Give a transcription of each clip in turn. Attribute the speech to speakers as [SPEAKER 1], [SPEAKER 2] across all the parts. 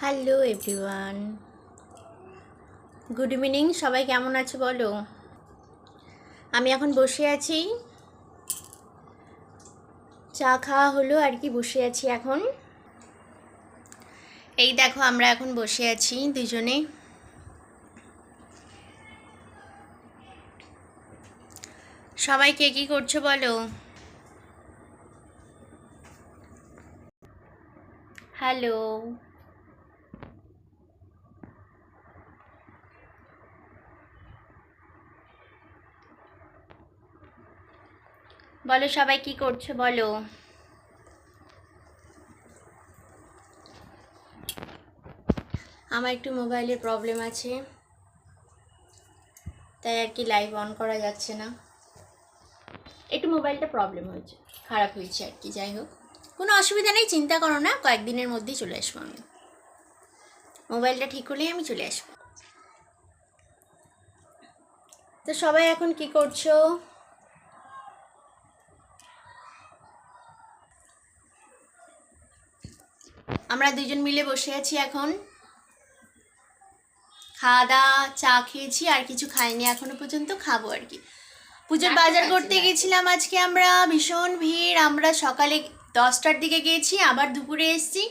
[SPEAKER 1] Hello everyone. Good evening, সবাই কেমন আছো বলো? আমি এখন বসে আছি। চা খাওয়া হলো আর কি, বসে আছি এখন। এই দেখো, আমরা এখন বসে আছি দুজনে। সবাই কে কী করছ বলো? হ্যালো। বলো সবাই কি করছ বলো। আমার একটু মোবাইলের প্রবলেম আছে। তাই আর কি লাইভ অন করা যাচ্ছে না। একটু মোবাইলটা প্রবলেম হয়েছে। খারাপ হয়েছে আর কি যাই হোক। কোনো অসুবিধা নেই চিন্তা করো না কয়েকদিনের মধ্যেই চলে আসব আমি। মোবাইলটা ঠিক হলেই আমি চলে আসব। তো সবাই এখন কি করছ? আমরা দুজন মিলে বসে আছি এখন। খাওয়া দাওয়া চা খেয়েছি আর কিছু খাইনি এখনও পর্যন্ত খাব আর কি। পুজোর বাজার করতে গেছিলাম আজকে আমরা ভীষণ ভিড় আমরা সকালে দশটার দিকে গিয়েছি আবার দুপুরে এসেছি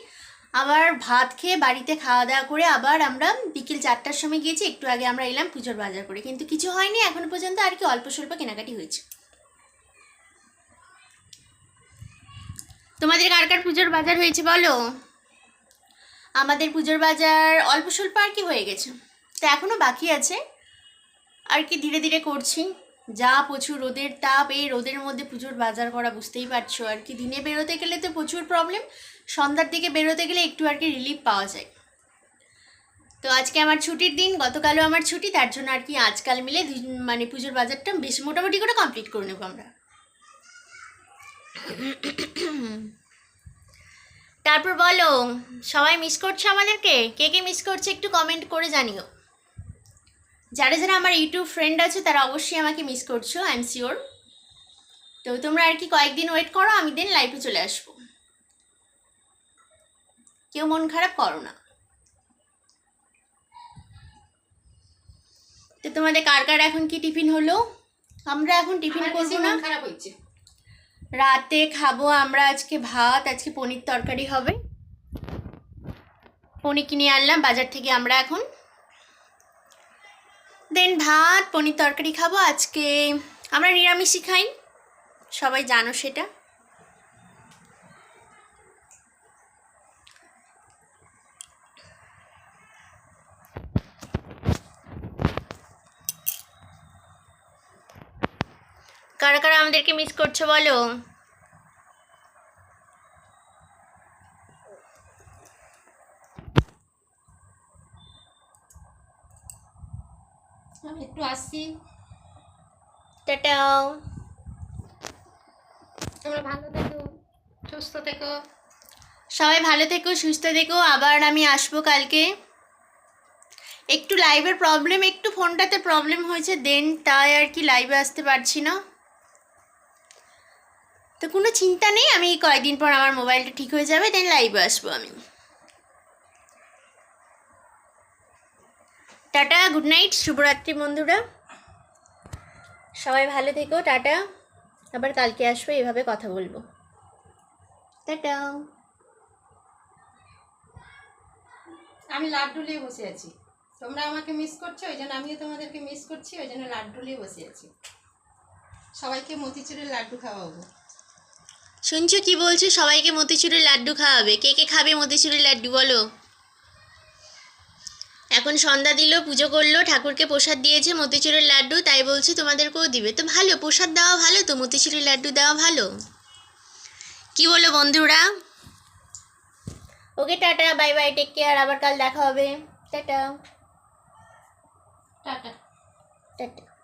[SPEAKER 1] আবার ভাত খেয়ে বাড়িতে খাওয়া দাওয়া করে আবার আমরা বিকেল চারটার সময় গিয়েছি একটু আগে আমরা এলাম পুজোর বাজার করে কিন্তু কিছু হয়নি এখনও পর্যন্ত আর কি অল্প স্বল্প কেনাকাটি হয়েছে। তোমাদের কার কার পুজোর বাজার হয়েছে বলো? আমাদের পুজোর বাজার অল্প স্বল্প আর কি হয়ে গেছে। তো এখনও বাকি আছে। আর কি ধীরে ধীরে করছি। যা প্রচুর রোদের তাপ, এই রোদের মধ্যে পুজোর বাজার করা বুঝতেই পারছ। আর কি দিনে বেরোতে গেলে তো প্রচুর প্রবলেম সন্ধ্যার দিকে বেরোতে গেলে একটু আর কি রিলিফ পাওয়া যায়। তো আজকে আমার ছুটির দিন, গতকালও আমার ছুটি, তার জন্য আর কি আজকাল মিলে মানে পুজোর বাজারটা বেশ মোটামুটি করে কমপ্লিট করে নেব আমরা। তারপর বলো সবাই মিস করছ আমাদেরকে? কে কে মিস করছে একটু কমেন্ট করে জানিও। যারা যারা আমার ইউটিউব ফ্রেন্ড আছে তারা অবশ্যই আমাকে মিস করছ আই এম শিওর তো তোমরা আর কি কয়েকদিন ওয়েট করো আমি দেন লাইফে চলে আসব। কেউ মন খারাপ করো না। তো তোমাদের কার কার এখন কি টিফিন হলো? আমরা এখন টিফিন করব না?
[SPEAKER 2] খারাপ হয়েছে
[SPEAKER 1] রাতে খাব আমরা আজকে ভাত, আজকে পনির তরকারি হবে। পনির কিনে আনলাম, বাজার থেকে আমরা এখন। দেন ভাত, পনির তরকারি খাব আজকে। আমরা নিরামিষই খাই, সবাই জানো সেটা। কারা কারা আমাদেরকে মিস করছ বলো?
[SPEAKER 2] আমি একটু আসছি
[SPEAKER 1] টাটাও
[SPEAKER 2] তোমরা ভালো থেকো। সুস্থ থেকো।
[SPEAKER 1] সবাই ভালো থেকো সুস্থ থেকো। আবার আমি আসব কালকে। একটু লাইভের প্রবলেম একটু ফোনটাতে প্রবলেম হয়েছে দেন তাই আর কি লাইভে আসতে পারছি না। তো কোনো চিন্তা নেই, আমি কয়েকদিন পর আমার মোবাইলটা ঠিক হয়ে যাবে দেন লাইভে আসব আমি। টাটা গুড নাইট শুভরাত্রি বন্ধুরা। সবাই ভালো থেকো, টাটা। আবার কালকে আসব, এভাবে কথা বলব। টাটা।
[SPEAKER 2] আমি লাড্ডু নিয়ে বসে আছি। তোমরা আমাকে মিস করছ, ওই জন্য আমিও তোমাদেরকে মিস করছি, ওই জন্য লাড্ডু নিয়ে বসে আছি। সবাইকে মতিচুরের লাড্ডু খাওয়াবো।
[SPEAKER 1] শুনছো কি বলছো? সবাইকে মতিচুরের লাড্ডু খাওয়াবে। কে কে খাবে মতিচুরের লাড্ডু বলো? এখন সন্ধ্যা দিল পুজো করল ঠাকুরকে প্রসাদ দিয়েছে মতিচুরের লাড্ডু তাই বলছে তোমাদেরকেও দিবে। তো ভালো প্রসাদ দেওয়া ভালো তো? মতিচুরের লাড্ডু দেওয়া ভালো? কি বলো বন্ধুরা? Okay tata bye bye take care আবার কাল দেখা হবে। টাটা।
[SPEAKER 2] টাটা।
[SPEAKER 1] টাটা।